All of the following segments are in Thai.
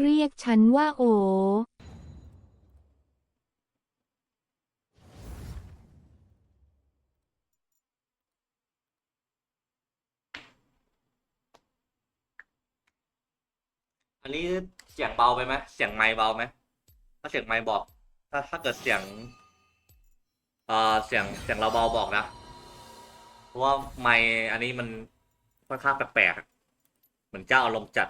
เรียกฉันว่าโอ อันนี้เสียงเบาไปไหมเสียงไมค์เบาไหมถ้าเสียงไมค์บอก ถ้าถ้าเกิดเสียงเอ่อเสียงเสียงเราเบาบอกนะ เพราะว่าไมค์อันนี้มันค่อนข้างแปลกๆอะเหมือนเจ้าอารมณ์จัด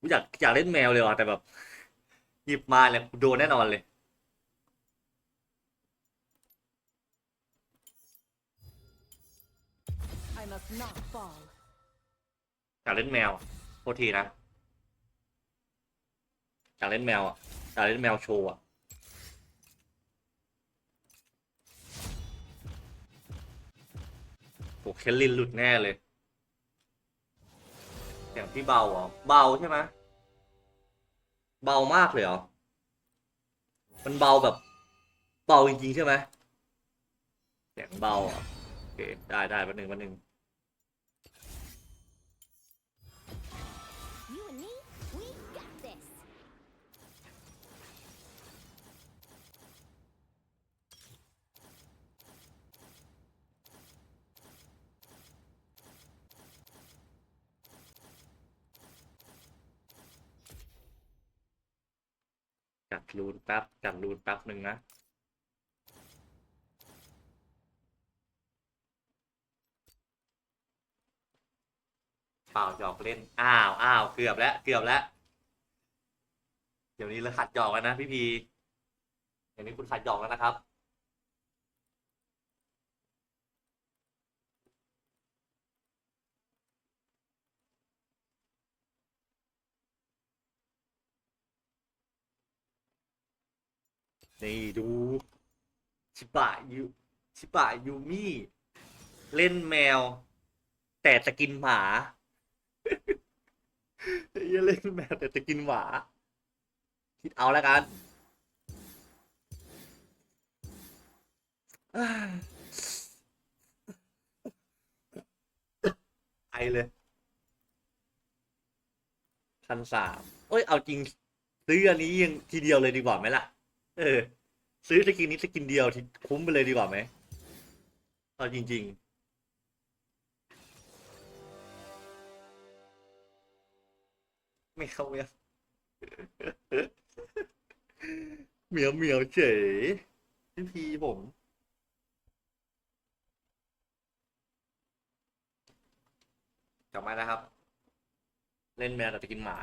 กูอยากอยากเล่นแมวเลยว่ะแต่แบบ หยิบมาเลยกูโดนแน่นอนเลย I must not fall. อยากเล่นแมวโทษทีนะอยากเล่นแมวอะอยากเล่นแมวโชว์อะโหเคลลินหลุดแน่เลย ที่เบาเหรอเบาใช่ไหมเบามากเลยเหรอมันเบาแบบ เบาจริงๆใช่ไหมเสียงเบาอะโอเคได้ได้แป๊บหนึ่งแป๊บหนึ่ง รูนแป๊บจัดรูนแป๊บหนึ่งนะเปล่าหยอกเล่น อ้าวอ้าวเกือบแล้ว เกือบแล้ว เดี๋ยวนี้เราขัดหยอกกันนะพี่พีเดี๋ยวนี้คุณขัดหยอกแล้วนะครับ นี่ดูชิบะยูชิบะยูมี่เล่นแมว แต่จะกินหมาเหี้ยเล่นแมวแต่จะกินหมาคิดเอาแล้วกันอ่าไอเลยพันสามเอ้ย เอาจริงซื้ออันนี้ยังทีเดียวเลยดีกว่าไหมล่ะ เออ ซื้อสกินนี้สกินเดียวที่คุ้มไปเลยดีกว่าไหมเอาจริงๆไม่เข้าไม่เอาเหมียวเหมียวเฉยพี่พีผม กลับมานะครับ เล่นแมวแต่จะกินหมา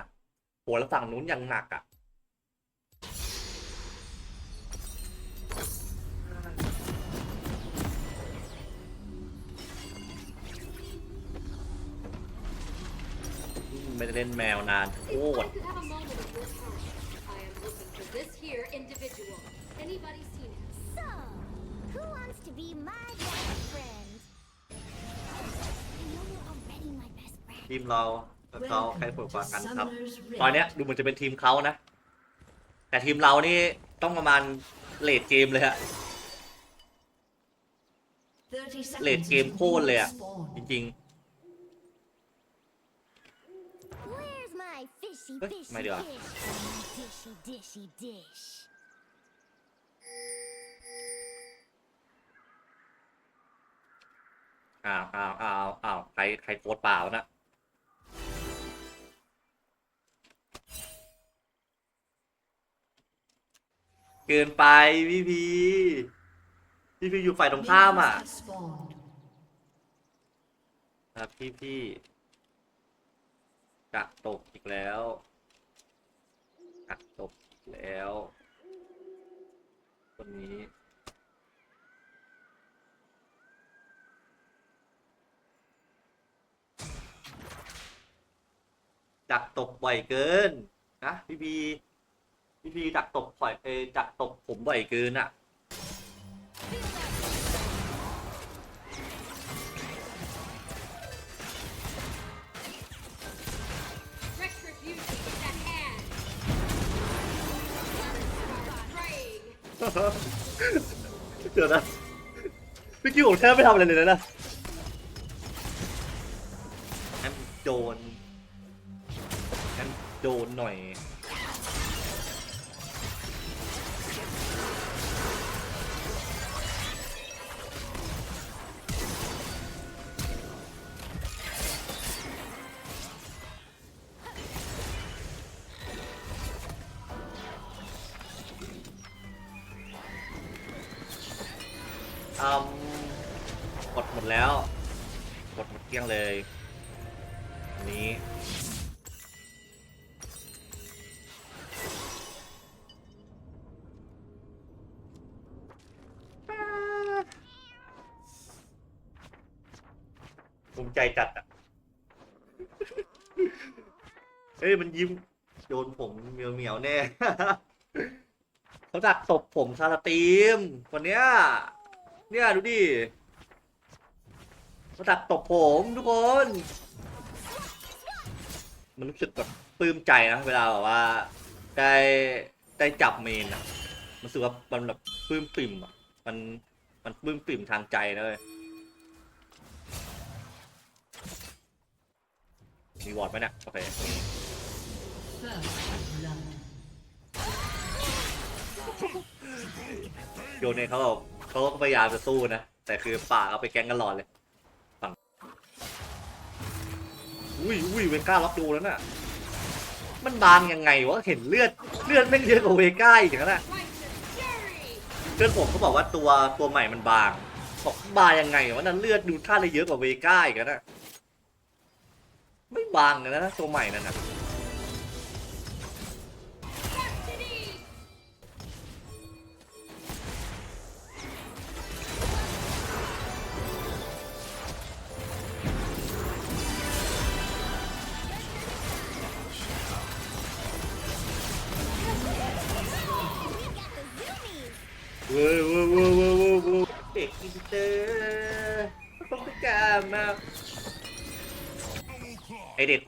โหแล้วฝั่งนู้นยังหนักอะ ไม่ได้เล่นแมวนานโค If ต I ร could have a moment of your time, I am looking for this here individual. Anybody seen him? So, who wants to be my best friend? I know you're already my best friend. ทีมเรากับเขาใครผลกว่ากันครับ Summoner's ตอน Rift. เนี้ยดูเหมือนจะเป็นทีมเขานะ แต่ทีมเรานี่ต้องประมาณเลดเกมเลยฮะ30 seconds เลดเกมโคตรเลยอะ spawn. จริง Where's my fishy Eh, fishy may được à? fish? Dishy dishy dish. ๆอ้าวอ้าวอ้าวอ้าวใครใครโคตรเปล่านะเกินไปพี่พีพี่พีอยู่ฝ่ายตรงข้ามอะ Minions have spawned. ครับพี่พี่ กักตกอีกแล้วกักตกแล้ว คนนี้ดักตกบ่อยเกินนะพี่พีพี่พีดักตกบ่อยเอดักตกผมบ่อยเกินอะ เดี๋ยวนะพี่กี้ผมแทบไม่ทำอะไรเลยนะนะแอมโดนแอมโดนหน่อย อืมกดหมดแล้วกดหมดเกลี้ยงเลยอันนี้ภูมิใจจัดอะเฮ้ยมันยิ้มโดนผมเหมียวเหมียวๆแน่ เขาดักตบผมคาราตีมคนเนี้ย เนี่ยดูดิมาดักตบผมทุกคน มันรู้สึกแบบปลื้มใจนะเวลาแบบว่า ได้ได้จับเมนอะมันรู้สึกว่ามันแบบปลื้มปิ่มอะมันมันปลื้มปิ่มทางใจนะเลยมีวอร์ดไหมเนี่ยโอเคโยนเนี่ยเขาแบบ เขาก็พยายามจะสู้นะ แต่คือป่าเอาไปแกงกันหลอดเลยฝั่งอุ้ยอุ้ยเวก้าล็อกดูแล้วน่ะ มันบางยังไงวะเห็นเลือดเลือดไม่เยอะกว่าเวก้าอีกนะน่ะเพื่อนผมเขาบอกว่าตัวตัวใหม่มันบางบอกบางยังไงวะนั่นเลือดดูท่าเลยเยอะกว่าเวก้าอีกนะน่ะไม่บางเลยนะตัวใหม่นั่นน่ะ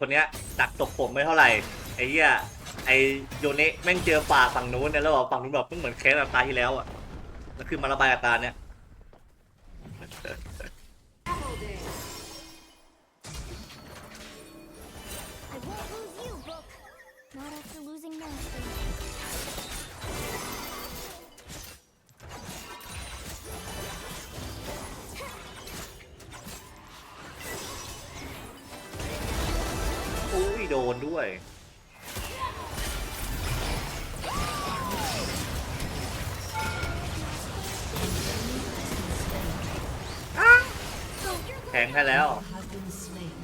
เด็กคนเนี้ยดักตบผมไม่เท่าไหร่ไอ้เหี้ยไอโยเนะแม่งเจอป่าฝั่งนู้นเนี่ยแล้วบอกฝั่งนู้นแบบเพิ่งเหมือนแค้นแบบตาที่แล้วอะแล้วคือมาระบายอาการเนี่ย โดนด้วย แทงให้แล้ว Have been slain.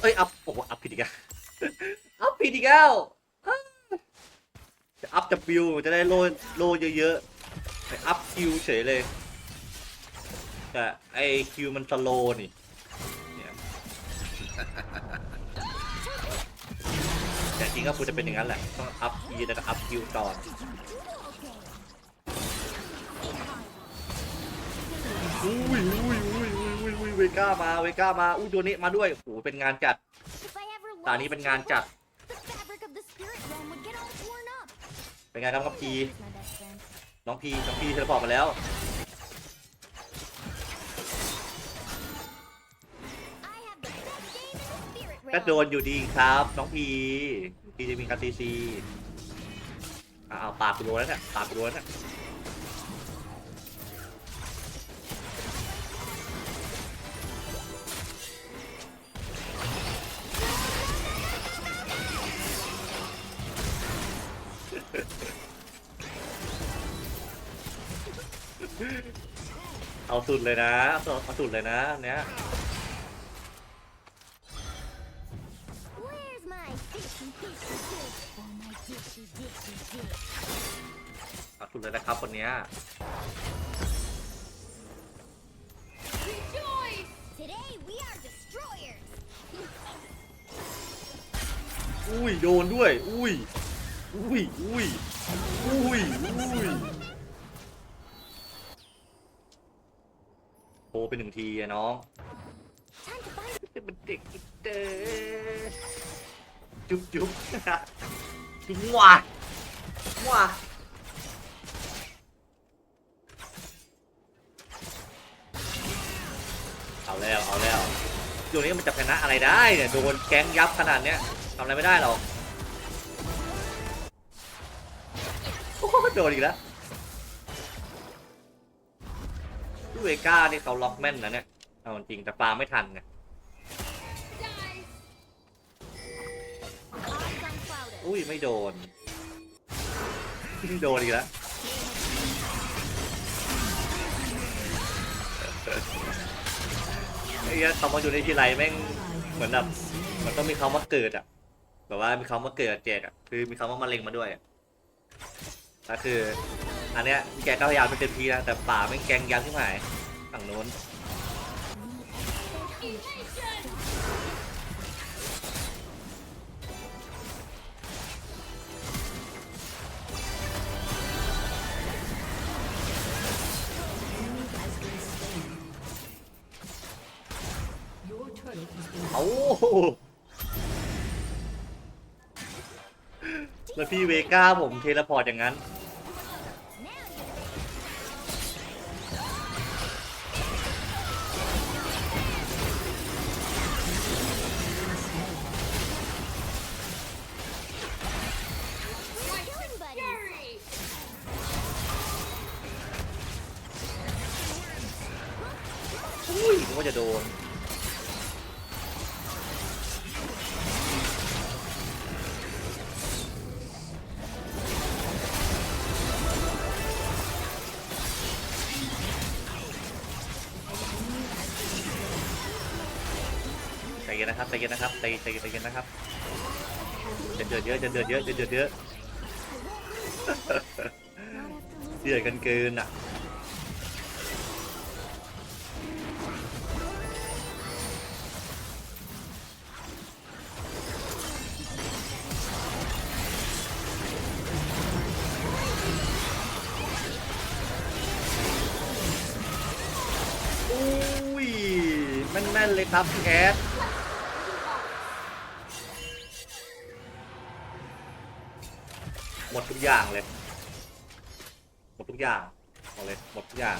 เอ้ย อัพ โอ้โหอัพผิดอีกแล้วอัพผิดอีกแล้วอ้าวจะอัพจะบิวจะได้โลโลเยอะๆแต่อัพคิวเฉยเลย แต่ไอคิวมันสโลนี่เนี่ยแต่จริงก็ควรจะเป็นอย่างนั้นแหละ ต้องอัพคีแล้วก็อัพคิวต่ออุ้ยอุ้ยอุ้ยอุ้ยอุ้ยอุ้ยเวก้ามาเวก้ามาอุ้ยตัวนี้มาด้วยโอ้โหเป็นงานจัดตอนนี้ lost เป็นงานจัด เป็นไงครับน้องพีน้องพีน้องพีเธอบอกมาแล้ว ก็โดนอยู่ดีครับ น้องพีพีจะมีการซีซีอ่าเอาปากกูโดนแล้วเนี่ยปากกูโดนแล้วเนี่ยเอาสุดเลยนะ เอาสุดเลยนะเนี้ย my dishy dishy dish. เอาสุดเลยนะครับคนเนี้ย Rejoice! Today we are destroyers. อุ้ยโดนด้วย อุ้ย อุ้ย อุ้ย อุ้ย อุ้ยโทรไปหนึ่งทีอะน้อง Time to find เป็นเด็กอินเตอร์จุ๊บจุ๊บ จุ๊บว่ะว่ะเอาแล้วเอาแล้วอยู่นี่มันจะชนะอะไรได้เนี่ยโดนแก๊งยับขนาดเนี้ยทำอะไรไม่ได้หรอกโอ้โหโดนอีกแล้วลูเวก้านี่เขาล็อกแม่นนะเนี่ยเอาจริงแต่ปาไม่ทันไง อุ้ยไม่โดนโดนอีกแล้วไอ้เหี้ยคำว่าอยู่ในทีไรแม่งเหมือนแบบมันต้องมีคำว่าเกิดอะแบบว่ามีคำว่าเกิดเจ็ดอะคือมีคำว่ามะเร็งมาด้วยอะก็คือ อันเนี้ยแกก็พยายามเป็นเต็มที่นะแต่ป่าแม่แกงยันที่หายฝั่งนู้นาแล้วพี่เวก้าผมเทเลพอร์ตอย่างนั้น ใจเย็นนะครับใจเย็นนะครับจะเดือดเยอะจะเดือดเยอะจะเดือดเยอะเดือดกันเกินอะอุ้ยแม่นๆเลยครับพี่แอด อย่างเลย หมดทุกอย่างเอาเลย หมดทุกอย่าง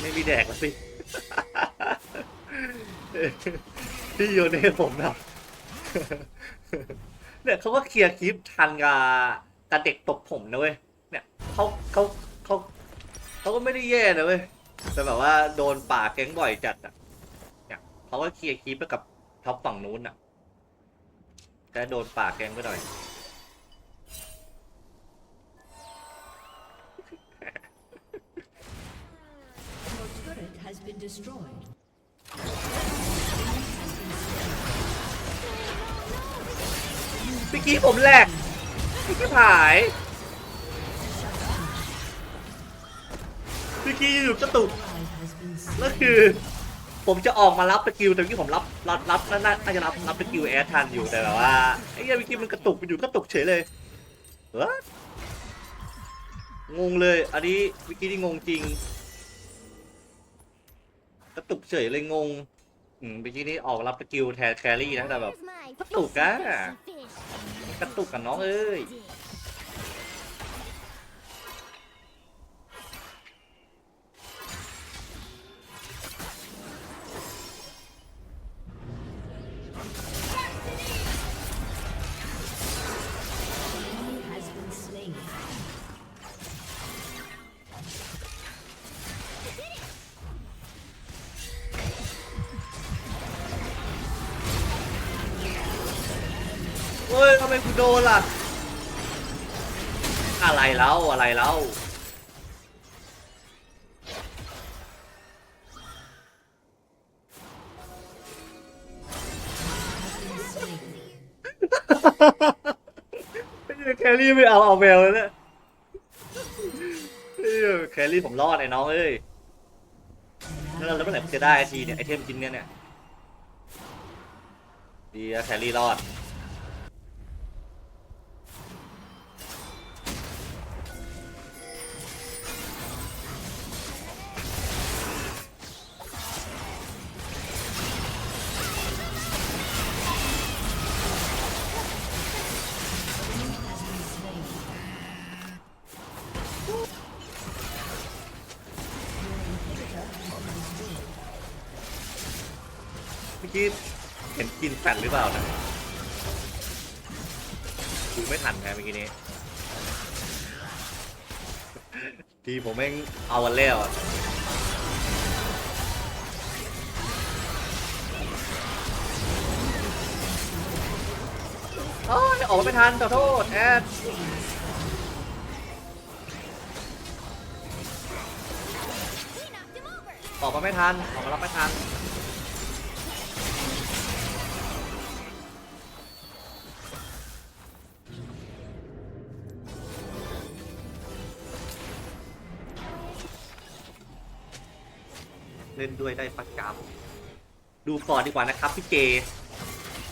ไม่มีแดกแล้วสิพี่โยเน่ผมแบบเนี่ยเขาก็เคลียร์คลิปทันกับกับเด็กตบผมนะเว้ย เนี่ยเขาเขาเขาเขาก็ไม่ได้แย่นะเว้ย แต่แบบว่าโดนป่าแก๊งบ่อยจัดอะ เนี่ยเขาก็เคลียร์คลิปไปกับท็อปฝั่งนู้นอะแต่โดนป่าแก๊งไปหน่อย Your turret has been destroyed. เมื่อกี้ผมแหลกเมื่อกี้ผายเมื่อกี้อยู่กระตุก Ally has been แล้ว slain. คือ ผมจะออกมารับสกิลแต่เมื่ผมรับรับรับน่าจะรับรับสกิลแอร์ทันอยู่แต่แบบว่าไอ้เหี้ยเมื่อกี้มันกระตุกมันอยู่กระตุกเฉยเลยเอองงเลยอันนี้เมื่อกี้นี่งงจริง กระตุกเฉยเลยงงอืมเมื่อกี้นี่ออกรับสกิลแทนแครี่นะแต่แบบ Where's my Cái tủ cá fishy, à? fishy fish? กระตุกกันน้องเอ้ย อะไรแล้วแครี่ไม่เอาเอาแมวแล้วเนี่ยแครี่ผมรอดไอ้น้องเอ้ยแล้วแล้วเมื่อไหร่ผมจะได้ทีเนี่ยไอเทมชิ้นเนี้ยเนี่ยดีอะแครี่รอด ผมแม่งเอาวันแล้วอะโอ้ยออกมาไม่ทันขอโทษแอดออกมาไม่ทันออกมารับไม่ทัน ล่นด้วยได้ประจำดูก่อนดีกว่านะครับพี่เจ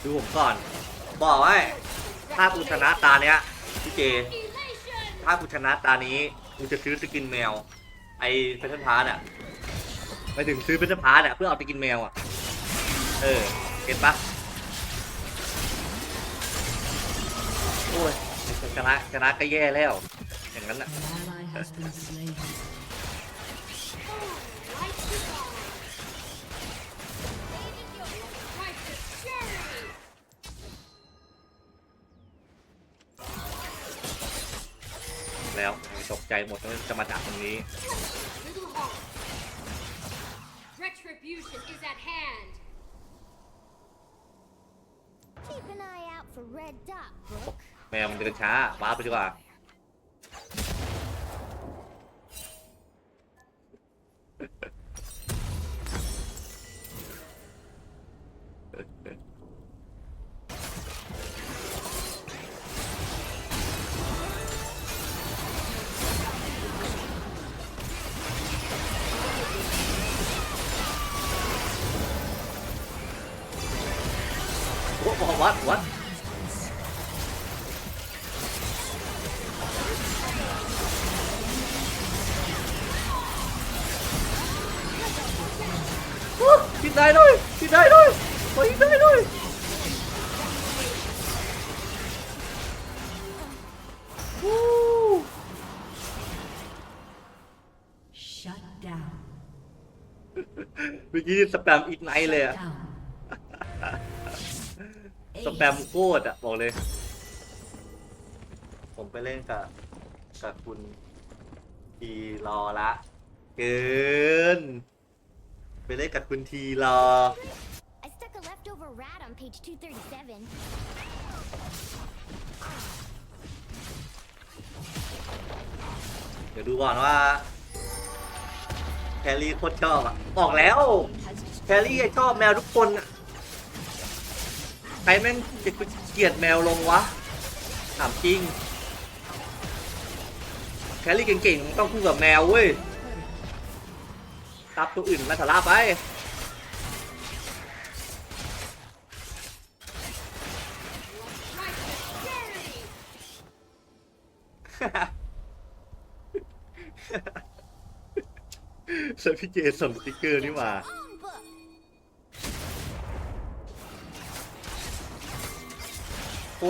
ดูผมก่อน บอกไว้ถ้ากูชนะตาเนี้ยพี่เจ ถ้ากูชนะตานี้กูจะซื้อสกินแมว ไอเพชรพาร์ตอะไปถึงซื้อเพชรพาร์ตอะเพื่อเอาไปกินแมวอะ เออเห็นปะโอ้ยชนะชนะก็แย่แล้ว อย่างนั้นอะ An ally has been slain. ใจหมดว่าจะมาดักตรงนี้ Little heart. Retribution is at hand. Keep an eye out for red dot, Brooke. แมวมันเดินช้าว้าร์ปไปดีกว่า โอ้โหวัดวัดกินได้ด้วยกินได้ด้วยขอกินได้ด้วยวู้ Shut down. เมื่อกี้สแปมอีกไนท์เลยอะ Down. ส แปมโคตรอะบอกเลย ผมไปเล่นกับกับคุณทีรอละ เกิน ไปเล่นกับคุณทีรอ I stuck a leftover rat on page 237. เดี๋ยวดูก่อนว่าแคลรี่โคตรชอบอะบอกแล้ว Has แคลรี่ชอบแมวทุกคนอะ ใครแม่งเกลียดแมวลงวะ ถามจริง แคลรี่เก่งๆ ต้องคู่กับแมวเว้ยตับตัวอื่นมาสาระไป Right to charity! สพี่เจส่งสติ๊กเกอร์นี่หว่า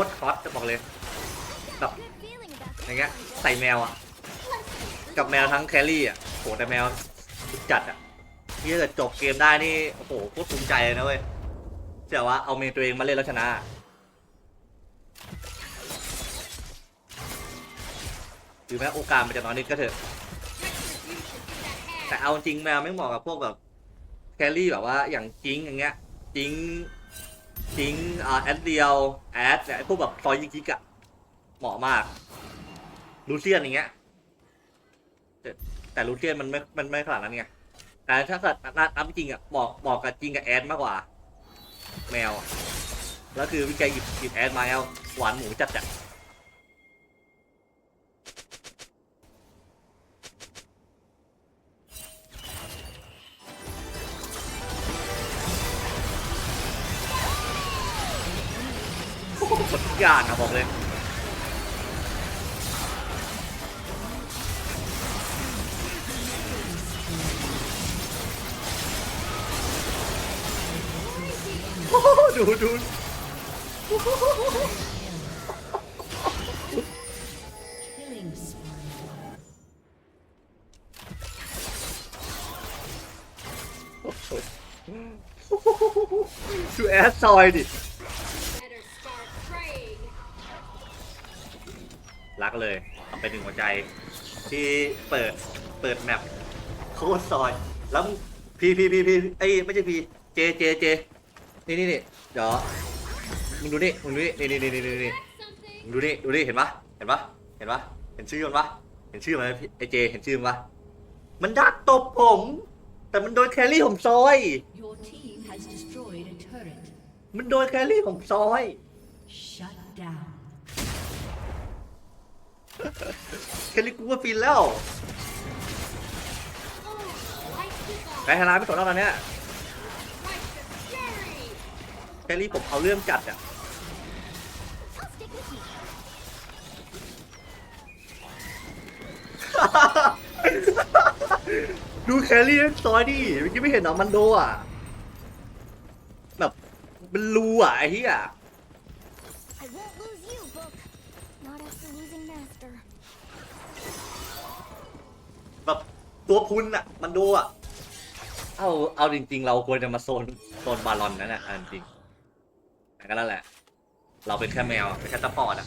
ตรฮอตจะบอกเลยกับอย่างเงี้ยใส่แมวอะ กับแมวทั้งแครี่อะโหแต่แมวจัดอะนี่ถ้าเกิดจบเกมได้นี่โอ้โหโคตรภูมิใจเลยนะเว้ยเชื่อว่าเอาเมตัวเองมาเล่นแล้วชนะถึงแม้โอกาสมันจะน้อยนิดก็เถอะ แต่เอาจริงแมวไม่เหมาะกับพวกแบบแครี่แบบว่าอย่างจิงอย่างเงี้ยจิง ทิ้งอ่าแอดเดียวแอดเนี่ยไอ้พวกแบบซอยยิงกิกอะเหมาะมากลูเซียนอย่างเงี้ยแต่แต่ลูเซียนมันไม่มันไม่ขนาดนั้นไงแต่ถ้าเกิดนับนับจริงอะเหมาะเหมาะกับจริงกับแอดมากกว่า แมวอะแล้วคือวิจัยหยิบหยิบแอดมาแล้วหวานหมูจัดจัด ดทุกอย่างอะบอกเลยดูดูดูแอสซอยดิ Better start praying. รักเลยเอาไปหนึ่งหัวใจ ที่ เปิดเปิดแมปโคตรซอย แล้วมึงพีพีพีพีไอ้ยไม่ใช่พีเจเจเจนี่นี่นี่เดี๋ยวมึงดูนี่มึงดูนี่นี่นี่นี่นี่นี่ Something. มึงดูนี่ดูนี่เห็นปะเห็นปะเห็นปะเห็นชื่อมันปะเห็นชื่อมันไหมพี่ไอเจเห็นชื่อมันปะมันดักตบผม แต่มันโดนแครี่ผมซอย Your team has destroyed a turret. มันโดนแครี่ผมซอย Shut down. แครี่กูว่าฟินแล้วแพ้ชนะไม่สนแล้วตอนเนี้ยแครี่ผมเอาเรื่องจัดอะดูแครี่ซอยดิเมื่อกี้ไม่เห็นเหรอมันโดอะ แบบเป็นรูอะไอ้เหี้ย แบบตัวพุนอะมันโดอะเอาเอาจริง ๆ เราควรจะมาโซนโซนบาลอนนั่นแหละเอาจริงๆแต่ก็นั่นแหละ เราเป็นแค่แมวเป็นแค่ซัพพอร์ตอะ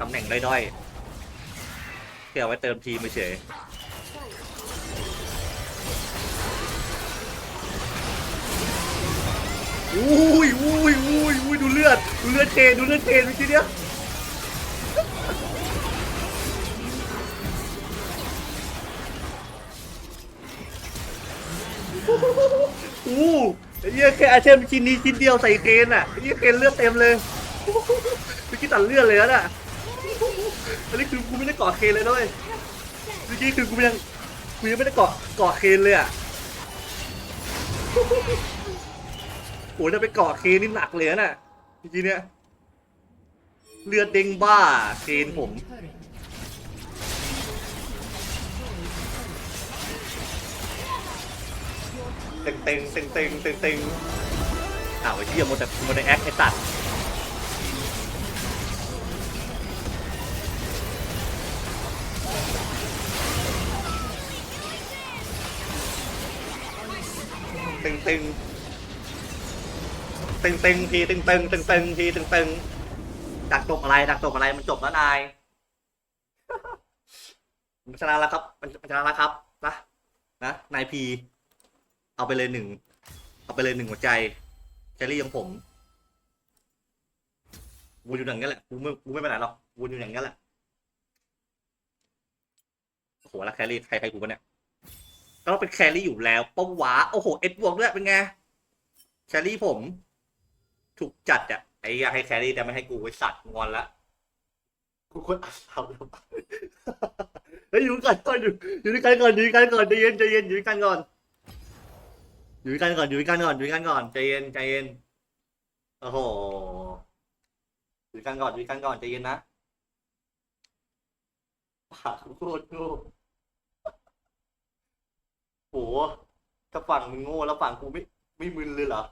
ตำแหน่งด้อยๆที่เอาไว้เติมทีมเฉยอุ้ยอุ้ยอุ้ยอุ้ยดูเลือดดูเลือดเทดูเลือดเทเมื่อกี้เนี้ย อู้ไอ้เหี้ยแค่อาเทมชิ้นนี้ชิ้นเดียวใส่เคนอะไอ้เหี้ยเคนเลือดเต็มเลยเมื่อกี้ตัดเลือดเลยนะน่ะอันนี้คือกูไม่ได้เกาะเคนเลยด้วยเมื่อกี้คือกูยังกูยังไม่ได้เกาะเกาะเคนเลยอะโอ้ยถ้าไปเกาะเคนนี่หนักเลยนะน่ะเมื่อกี้เนี้ยเลือดเด้งบ้าเคนผม ต็งเต็งเต็งเต็งเต็งเต็งอ้าวไอ้ที่ยังมันแต่มันแต่แอคไอ้ตัดเต็งเต็งเต็งเต็งทีเต็งเต็งเต็งเต็งทีเต็งเต็งดักตกอะไรดักตกอะไรมันจบแล้วนายมันชนะแล้วครับ มันมันชนะแล้วครับนะนะนายพี เอาไปเลยหนึ่ง เอาไปเลยหนึ่งหัวใจแครี่ของผมวนอยู่อย่างนี้แหละกูไม่กูไม่ไปไหนหรอกวนอยู่อย่างนี้แหละโอ้โหแล้วแครี่ใครใครกูปะเนี่ยก็ต้องเป็นแครี่อยู่แล้วป้าวะโอ้โหเอ็ดบวกด้วยเป็นไงแครี่ผม ถูกจัดอะไอ้อยากให้แครี่แต่ไม่ให้กูไว้สัตว์งอนละกูควรอัดเสาแล้วปะเฮ้ยอยู่กันก่อนอยู่อยู่ด้วยกันก่อนอยู่ด้วยกันก่อนใจเย็นใจเย็นอยู่ด้วยกันก่อน อยู่ด้วยกันก่อนอยู่ด้วยกันก่อนอยู่ด้วยกันก่อนใจเย็นใจเย็นโอ้โหอยู่ด้วยกันก่อนอยู่ด้วยกันก่อนใจเย็นนะปากโคตรโง่โหถ้าฝั่งมึงโง่แล้วฝั่งกูไม่ไม่มึนเลยเหรอ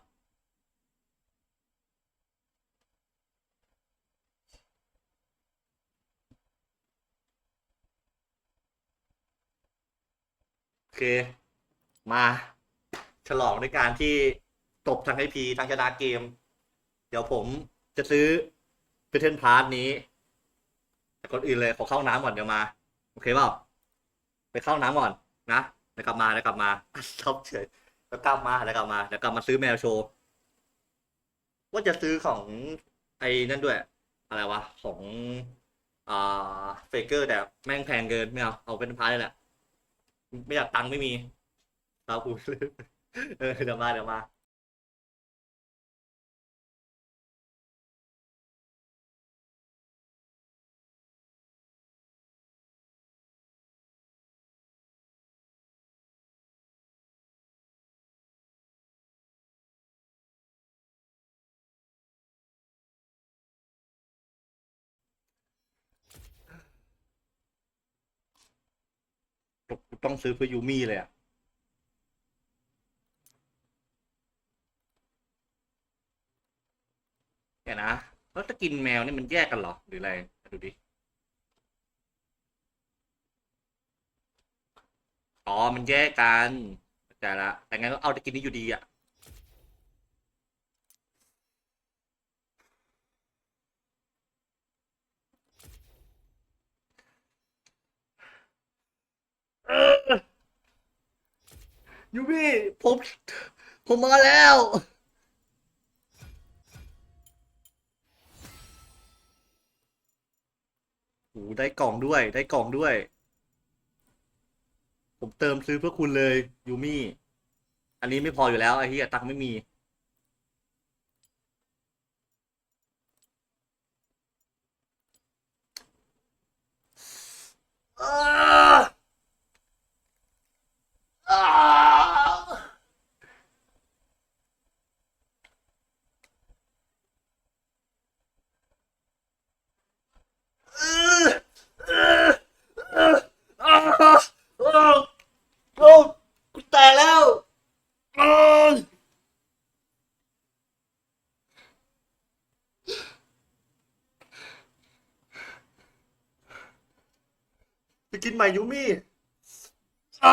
โอเค มา ฉลองด้วยการที่ตบทั้งไอพีทั้งชนะเกม เดี๋ยวผมจะซื้อเพ t เทนพาร์ทนี้แต่คนอื่นเลยขอเข้าน้ำก่อนเดี๋ยวมา โอเคเปล่าไปเข้าน้ำก่อนนะเดี๋ยวกลับมาเดี๋ยวกลับมาชอบเฉยแล้วกลับมาเดี๋ยวกลับมาเดี๋ยวกลับมาซื้อแมวโชว์ว่าจะซื้อของไอ้นั่นด้วย อะไรวะ ของอ่าเฟเกอร์แต่แม่งแพงเกินไม่เอาเอาเป็นพาร์ทเลยแหละไม่อยากตังค์ไม่มีครับผม เออเดี๋ยวมาเดี๋ยวมาต้องซื้อเพื่อยูมี่เลยอะ แล้วถ้ากินแมวนี่มันแยกกันหรอ หรืออะไรดูดิ อ๋อ มันแยกกันแต่ละ แต่งั้นก็เอาแต่กินนี่อยู่ดีอะ ยูบี้ผม ผมมาแล้ว โอ้ได้กล่องด้วย ได้กล่องด้วย ผมเติมซื้อเพื่อคุณเลยยูมี่ อันนี้ไม่พออยู่แล้วไอ้ที่ตังค์ไม่มี อ่าอ่าเออเออเอออ่าโอ้โอ้กูแตกแล้วอ่าจะกินใหม่ยูมี่อ่า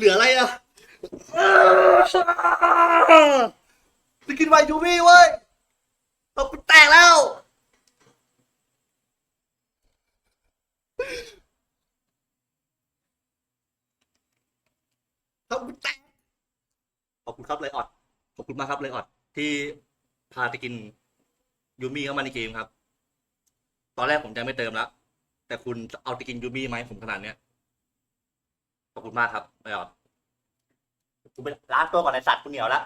เหลืออะไรอะอ่าจะกินใหม่ยูมี่เว้ยเอากูแตกแล้วทำกูแตกขอบคุณครับเลยออด ขอบคุณมากครับเลยออด ที่พาไปกินยูมี่เข้ามาในเกมครับ ตอนแรกผมจะไม่เติมแล้วแต่คุณเอาไปกินยูมี่ไหมาให้ผมขนาดเนี้ย ขอบคุณมากครับไม่ออดกูไปล้างตัวก่อนในสัตว์กูเหนียวแล้ว